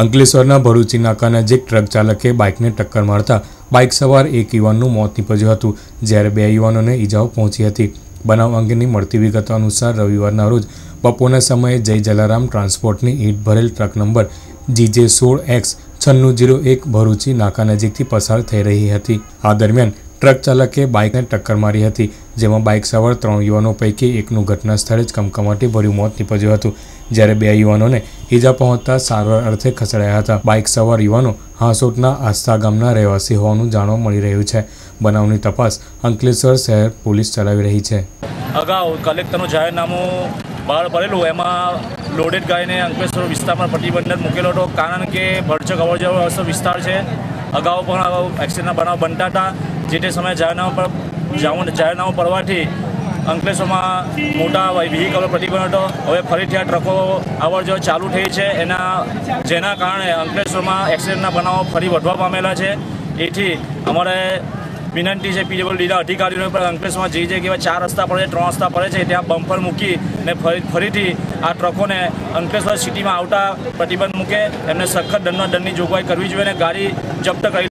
અંકલેશ્વરના ભરૂચી નાકા નજીક ટ્રક ચાલકે બાઇકને ટક્કર મારતા બાઇક સવાર એક યુવાનનું મોત નીપજ્યું હતું જ્યારે બે યુવાનોને ઈજાઓ પહોંચી હતી બનાવ અંગેની મળતી વિગતો અનુસાર રવિવારના રોજ બપોરના સમયે જય જલારામ ટ્રાન્સપોર્ટની ઈંટ ભરેલ ટ્રક નંબર જીજે સોળ એક્સ છન્નું જીરો એક ભરૂચી નાકા નજીકથી પસાર થઈ રહી હતી આ દરમિયાન ટ્રક ચાલકે બાઇકને ટક્કર મારી હતી જેમાં બાઇક સવાર ત્રણ યુવાનો પૈકી એકનું ઘટના સ્થળે જ કમકમાટી ભર્યું મોત નીપજ્યું હતું જ્યારે બે યુવાનોને ઈજા પહોંચતા સારવાર અર્થે ખસેડાયા હતા. બાઇક સવાર યુવાનો હાંસોટના આસ્થા ગામના રહેવાસી હોવાનું જાણવા મળી રહ્યું છે. બનાવની તપાસ અંકલેશ્વર શહેર પોલીસ ચલાવી રહી છે. અગાઉ કલેક્ટરનું જાહેરનામું બહાર પડેલું, એમાં લોડેડ ગાયને અંકલેશ્વર વિસ્તારમાં પ્રતિબંધક મૂકેલો હતો, કારણ કે ભરચક અવરજવર વિસ્તાર છે. અગાઉ પણ એક્સિડન્ટના બનાવ બનતા હતા. જે તે સમયે જાહેરનામા પર જાહેરનામું પડવાથી અંકલેશ્વરમાં મોટા વ્હીકલો પ્રતિબંધ હતો. હવે ફરીથી આ ટ્રકો અવર જવર ચાલુ થઈ છે. એના, જેના કારણે અંકલેશ્વરમાં એક્સિડન્ટના બનાવો ફરી વધવા પામેલા છે. એથી અમારે વિનંતી છે પીડબ્લ્યુડીના અધિકારીઓને પણ અંકલેશ્વરમાં જે જગ્યાએ ચાર રસ્તા પડે છે ત્રણ રસ્તા પડે છે, ત્યાં બમ્પર મૂકી અને ફરી, ફરીથી આ ટ્રકોને અંકલેશ્વર સિટીમાં આવતા પ્રતિબંધ મૂકે. એમને સખત દંડના દંડની જોગવાઈ કરવી જોઈએ અને ગાડી જપ્ત કરી